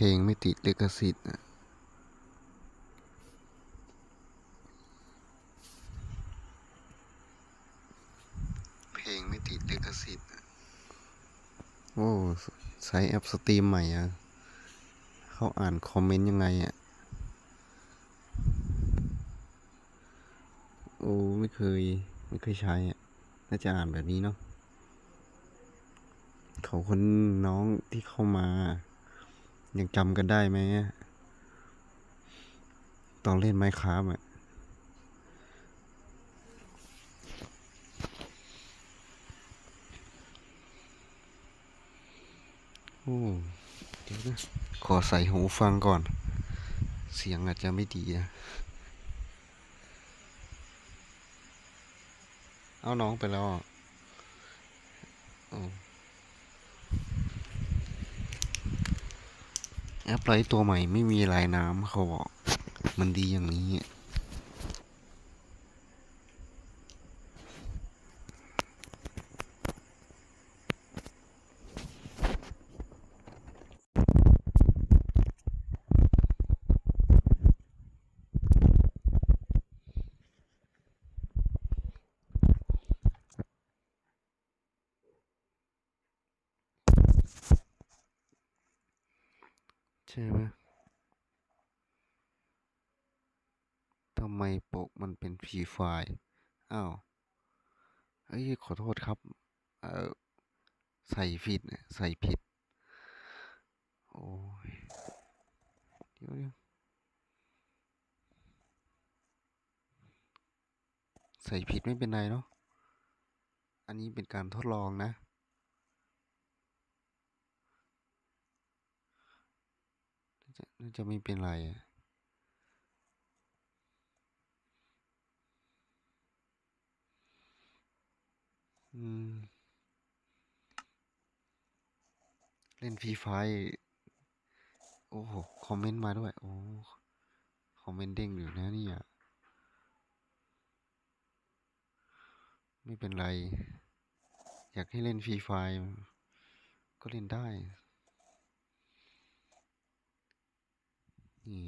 เพลงไม่ติดลิขสิทธิ์อะเพลงไม่ติดลิขสิทธิ์อะโอ้ใช้แอปสตรีมใหม่อะเขาอ่านคอมเมนต์ยังไงอะโอ้ไม่เคย ไม่เคยใช้อะน่าจะอ่านแบบนี้เนาะเขาคนน้องที่เข้ามา ยังจำกันได้ไหมตอนเล่นไมค์คราฟอะโอ้เดี๋ยวนะ ขอใส่หูฟังก่อน เสียงอาจจะไม่ดีนะ เอาน้องไปแล้วอะโอ้ แอปไลท์ตัวใหม่ไม่มีลายน้ำเขาบอก มันดีอย่างนี้ ใช่ไหมทำไมปกมันเป็นฟรีไฟล์อ้าวเอ้ยขอโทษครับ เออใส่ผิดเนี่ยใส่ผิด โอ้ย เดี๋ยวเดี๋ยวใส่ผิดไม่เป็นไรเนาะ อันนี้เป็นการทดลองนะ น่า จะไม่เป็นไรอะเล่นฟรีไฟโอ้โห คอมเมนต์มาด้วย โอ้ คอมเมนต์เด้งอยู่นะนี่ยไม่เป็นไร อยากให้เล่นฟรีไฟก็เล่นได้ นี่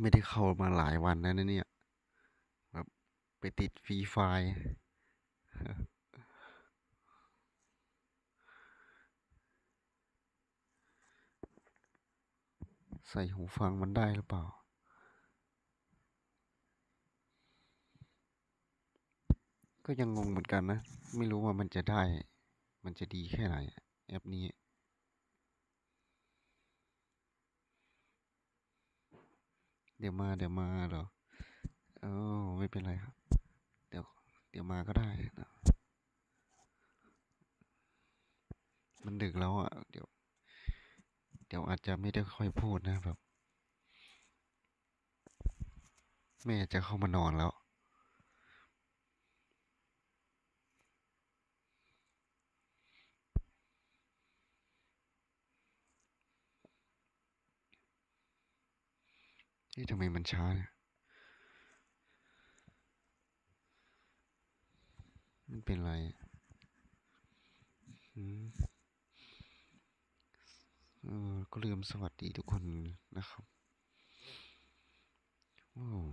ไม่ได้เข้ามาหลายวันแล้วนะเนี่ยแบบไปติดฟรีไฟใส่หูฟังมันได้หรือเปล่า ก็ยังงงเหมือนกันนะ ไม่รู้ว่ามันจะได้ มันจะดีแค่ไหน แอปนี้ เดี๋ยวมาเดี๋ยวมาเหรอเออไม่เป็นไรครับ เดี๋ยว เดี๋ยวมาก็ได้นะมันดึกแล้วอะ เดี๋ยว เดี๋ยวอาจจะไม่ได้ค่อยพูดนะแบบแม่จะเข้ามานอนแล้ว ที่ทำไมมันช้าเนี่ยมันเป็นไรอะอืมเออก็ลืมสวัสดีทุกคนนะครับว้าว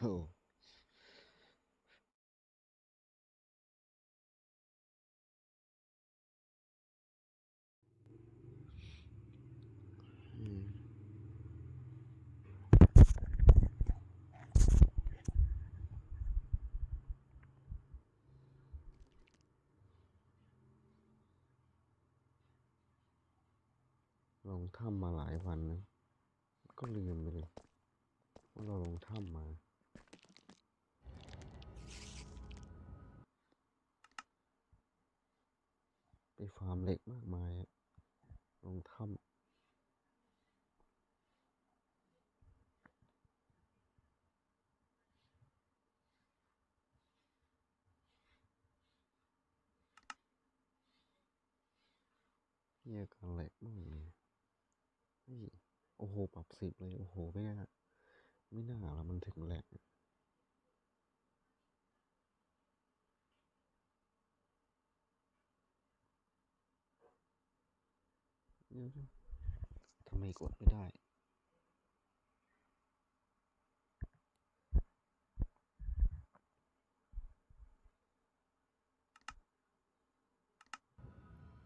โอ้อืมล งถ้ำมาหลายวันนะ ก็ลืมไปเลยว่าเราลงถ้ำมา ไปฟาร์มเหล็กมากมาย ลงถ้ำเยี่ยกันเหล็กมากเลยเฮ้ย โอ้โห ปรับสิบเลย โอ้โห ไม่น่า ไม่น่าแล้วมันถึงแหละเดี๋ยทำไมกดไม่ได้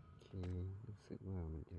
โอเค รู้สึกว่ามันจะ